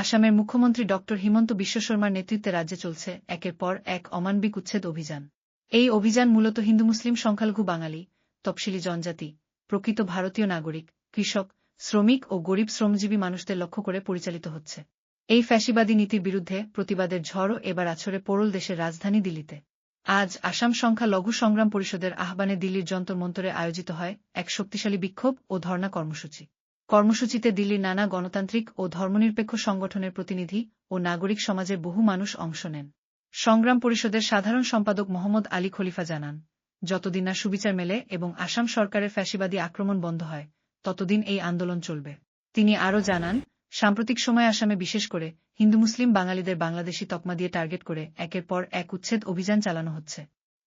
আসামের মুখ্যমন্ত্রী ড. হিমন্ত বিশ্ব শর্মার নেতৃত্বে রাজ্যে চলছে একের পর এক অমানবিক উচ্ছেদ অভিযান। এই অভিযান মূলত হিন্দু মুসলিম সংখ্যালঘু বাঙালি তপশিলি জনজাতি, প্রকৃত ভারতীয় নাগরিক, কৃষক, শ্রমিক ও গরিব শ্রমজীবী মানুষদের লক্ষ্য করে পরিচালিত হচ্ছে। এই ফ্যাসিবাদী নীতির বিরুদ্ধে প্রতিবাদের ঝড়ও এবার আছড়ে পড়ল দেশের রাজধানী দিল্লিতে। আজ আসাম সংখ্যা লঘু সংগ্রাম পরিষদের আহ্বানে দিল্লির যন্তর মন্তরে আয়োজিত হয় এক শক্তিশালী বিক্ষোভ ও ধর্ণা কর্মসূচি। কর্মসূচিতে দিল্লির নানা গণতান্ত্রিক ও ধর্মনিরপেক্ষ সংগঠনের প্রতিনিধি ও নাগরিক সমাজের বহু মানুষ অংশ নেন। সংগ্রাম পরিষদের সাধারণ সম্পাদক মোহাম্মদ আলী খলিফা জানান, যতদিন না সুবিচার মেলে এবং আসাম সরকারের ফ্যাসিবাদী আক্রমণ বন্ধ হয়, ততদিন এই আন্দোলন চলবে। তিনি আরও জানান, সাম্প্রতিক সময়ে আসামে বিশেষ করে হিন্দু, মুসলিম, বাঙালিদের বাংলাদেশি তকমা দিয়ে টার্গেট করে একের পর এক উচ্ছেদ অভিযান চালানো হচ্ছে।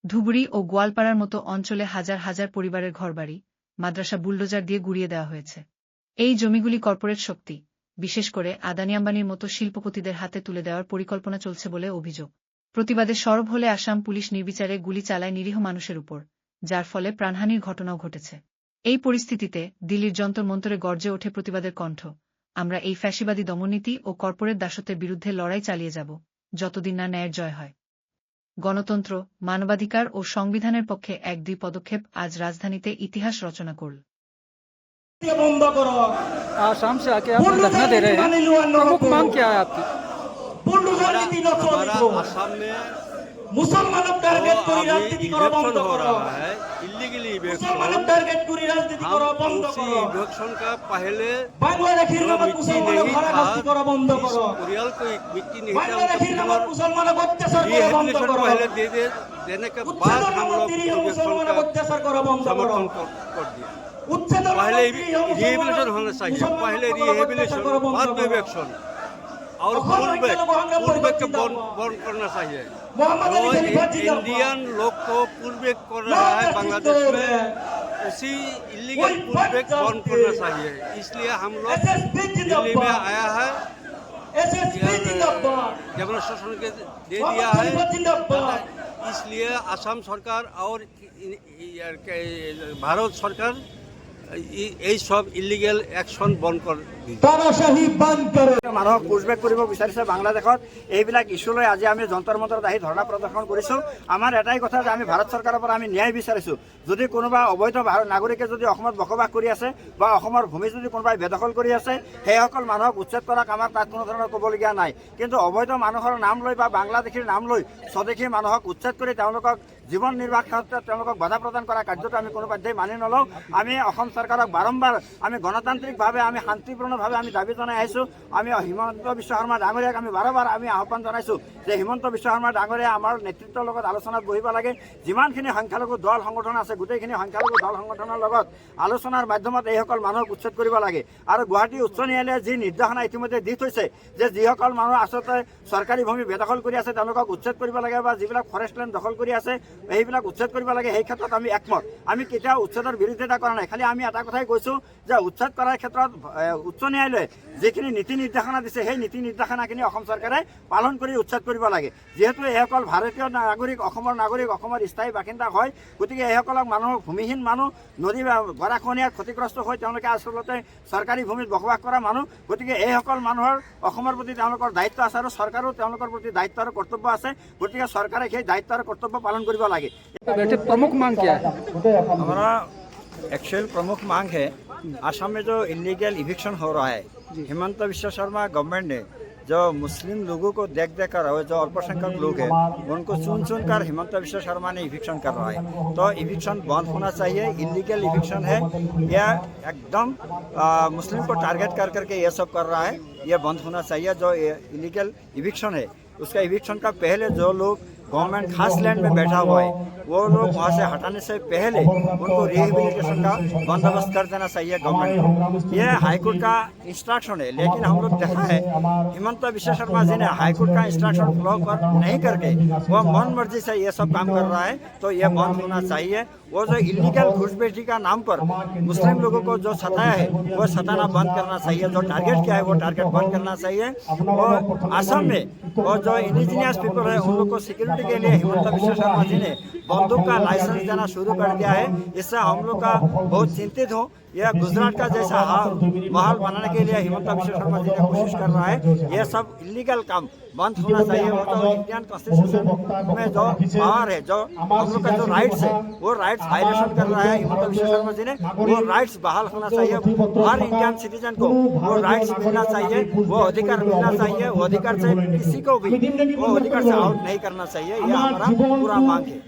ধুবুরি ও গোয়ালপাড়ার মতো অঞ্চলে হাজার হাজার পরিবারের ঘরবাড়ি, মাদ্রাসা বুলডোজার দিয়ে গুড়িয়ে দেওয়া হয়েছে। এই জমিগুলি কর্পোরেট শক্তি, বিশেষ করে আদানি আম্বানির মতো শিল্পপতিদের হাতে তুলে দেওয়ার পরিকল্পনা চলছে বলে অভিযোগ। প্রতিবাদে সরব হলে আসাম পুলিশ নির্বিচারে গুলি চালায় নিরীহ মানুষের উপর, যার ফলে প্রাণহানির ঘটনাও ঘটেছে। এই পরিস্থিতিতে দিল্লির যন্তর মন্তরে গর্জে ওঠে প্রতিবাদের কণ্ঠ। আমরা এই ফ্যাসিবাদী দমননীতি ও কর্পোরেট দাসত্বের বিরুদ্ধে লড়াই চালিয়ে যাব, যতদিন না ন্যায়ের জয় হয়। গণতন্ত্র, মানবাধিকার ও সংবিধানের পক্ষে এক দুই পদক্ষেপ আজ রাজধানীতে ইতিহাস রচনা করল। बंद करो आसाम से आके आप धरना दे रहे हैं प्रमुख मांग क्या है आपकी बुलडोजर नीति न हमारा चलो असम में मुसलमानों जो टारगेट करी अभी राजनीति करो इलेक्शन बंद हो करो रहा है इलीगली मुसलमानों इलेक्शन टारगेट करी राजनीति करो हम बंद उसी करो इलेक्शन का पहले बांग्लादेशी जो नाम मिट्टी मुसलमानों नहीं घरे था राजनीति करो बंद इस करो कुरियल को एक मिट्टी नहीं था बांग्लादेशी नाम उनका मुसलमानों को अत्याचार करो बंद रिहेबिलिटेशन करो पहले दे दे देने के बाद उच्छेद हम लोग मंत्री हो इलेक्शन मुसलमानों को का अत्याचार करो बंद करो समर्थन कर कर दिया उच्छेद पहले मंत्री हो रिहेबिलिटेशन होना चाहिए पहले रिहेबिलिटेशन बाद में इलेक्शन और पुल बैक पुल बैक के बंद बंद करना चाहिए मोहम्मद जो अली खलीफा इन- जिंदाबाद। इंडियन लोग को पुल बैक कर रहा है बांग्लादेश में उसी इलीगल पुल बैक बंद करना चाहिए इसलिए हम लोग एसएसपी दिल्ली में जिंदाबाद आया है एसएसपी जिंदाबाद डेमोन्स्ट्रेशन के दे मोहम्मद दिया खलीफा है जिंदाबाद इसलिए असम सरकार और इ- इ- के- भारत सरकार इ- এই সব ইলিগেল অ্যাকশন বন্ধ মানুহক পুষবেক কৰিব বিচাৰিছে বাংলাদেশত। এইবিলাক ইছ্যু লৈ আজি আমি যন্তৰ মন্তৰত আহি ধৰ্ণা প্ৰদৰ্শন কৰিছোঁ। আমাৰ এটাই কথা যে আমি ভাৰত চৰকাৰৰ পৰা আমি ন্যায় বিচাৰিছোঁ। যদি কোনোবা অবৈধ নাগৰিকে যদি অসমত বসবাস কৰি আছে বা অসমৰ ভূমি যদি কোনোবাই বেদখল কৰি আছে, সেইসকল মানুহক উচ্ছেদ কৰাক আমাক তাত কোনো ধৰণৰ ক'বলগীয়া নাই। কিন্তু অবৈধ মানুহৰ নাম লৈ বা বাংলাদেশীৰ নাম লৈ স্বদেশী মানুহক উচ্ছেদ কৰি তেওঁলোকক জীৱন নিৰ্বাহ ক্ষেত্ৰত তেওঁলোকক বাধা প্ৰদান কৰা কাৰ্যটো আমি কোনো পধ্যেই মানি নলওঁ। আমি অসম চৰকাৰক বাৰম্বাৰ আমি গণতান্ত্ৰিকভাৱে আমি শান্তিপূৰ্ণভাৱে আমি দাবি জনাই আমি হিমন্ত বিশ্ব শৰ্মা ডাঙৰীয়াক আমি বাৰে আমি আহ্বান জনাইছোঁ যে হিমন্ত বিশ্ব শৰ্মা ডাঙৰীয়া আমাৰ নেতৃত্বৰ লগত বহিব লাগে। যিমানখিনি সংখ্যালঘু দল সংগঠন আছে গোটেইখিনি সংখ্যালঘু দল সংগঠনৰ লগত আলোচনাৰ মাধ্যমত এইসকল মানুহক উচ্ছেদ কৰিব লাগে। আৰু গুৱাহাটী উচ্চ ন্যায়ালয়ে যি নিৰ্দেশনা ইতিমধ্যে দি থৈছে যে যিসকল মানুহ আচলতে চৰকাৰী ভূমি বেদখল কৰি আছে তেওঁলোকক উচ্ছেদ কৰিব লাগে বা যিবিলাক ফৰেষ্ট লেণ্ড দখল কৰি আছে সেইবিলাক উচ্ছেদ কৰিব লাগে সেই ক্ষেত্ৰত আমি একমত। আমি কেতিয়াও উচ্ছেদৰ বিৰোধিতা কৰা নাই। খালি আমি এটা কথাই কৈছোঁ যে উচ্ছেদ কৰাৰ ক্ষেত্ৰত এ, উচ্চ ন্যায়ালয়ে যিখিনি নীতি নিৰ্দেশনা দিছে সেই নীতি নিৰ্দেশনাখিনি অসম চৰকাৰে পালন কৰি উচ্ছেদ কৰিব লাগে যিহেতু এইসকল ভাৰতীয় নাগৰিক অসমৰ নাগৰিক অসমৰ স্থায়ী বাসিন্দা হয় গতিকে এইসকলক মানুহক ভূমিহীন মানুহ নদী বা গৰাখহনীয়াত ক্ষতিগ্ৰস্ত হৈ তেওঁলোকে আচলতে চৰকাৰী ভূমিত বসবাস কৰা মানুহ গতিকে এইসকল মানুহৰ অসমৰ প্ৰতি তেওঁলোকৰ দায়িত্ব আছে আৰু চৰকাৰো তেওঁলোকৰ প্ৰতি দায়িত্ব আৰু কৰ্তব্য আছে গতিকে চৰকাৰে সেই দায়িত্ব আৰু কৰ্তব্য পালন কৰিব লাগে बैठे प्रमुख मांग क्या है हमारा एक्चुअल प्रमुख मांग है असम में जो इलीगल इविक्शन हो रहा है हिमंत विश्व शर्मा गवर्नमेंट ने जो मुस्लिम लोगों को देख देख कर जो अल्पसंख्यक लोग हैं उनको चुन चुन कर हिमंत विश्व शर्मा ने इविक्शन कर रहा है। तो इविक्शन बंद होना चाहिए इलीगल इविक्शन है। यह एकदम आ, मुस्लिम को टारगेट कर करके ये सब कर रहा है। यह बंद होना चाहिए जो इलीगल इविक्शन है। उसका इविक्शन का पहले जो लोग गवर्नमेंट खास लैंड में बैठा हुआ है। वो लोग वहाँ से हटाने से पहले उनको रिहेबिलिटेशन का बंदोबस्त कर देना चाहिए गवर्नमेंट को। ये हाईकोर्ट का इंस्ट्रक्शन है, लेकिन हम लोग देखा है, हिमंत विश्व शर्मा जी ने हाईकोर्ट का इंस्ट्रक्शन फॉलो कर नहीं करके, वो मन मर्ज़ी से ये सब काम कर रहा है तो ये बंद होना चाहिए। वो जो इलीगल घुसपैठी का नाम पर मुस्लिम लोगों को जो सताया है, वो सताना बंद करना चाहिए जो टारगेट किया है, वो टारगेट बंद करना चाहिए और असम में वो जो इंडिजिनियस पीपल है, उन लोग को सिक्योरिटी के लिए हिमंत विश्व शर्मा जी ने बंदूक का लाइसेंस देना शुरू कर दिया है इससे हम लोग का बहुत चिंतित हो यह गुजरात का जैसा हाल माहौल बनाने के लिए हिमंता विश्व शर्मा जी ने कोशिश कर रहा है। यह सब इलीगल काम बंद होना चाहिए। वो तो इंडियन कॉन्स्टिट्यूशन में जो पावर है, जो हम लोग का जो राइट्स है, वो राइट्स वायलेशन कर रहा है हिमंता विश्व शर्मा जी ने। वो राइट्स बहाल होना चाहिए। हर इंडियन सिटीजन को वो राइट्स मिलना चाहिए, वो अधिकार मिलना चाहिए, वो अधिकार से किसी को भी, वो अधिकार से आउट नहीं करना चाहिए। यह हमारा पूरा मांग है।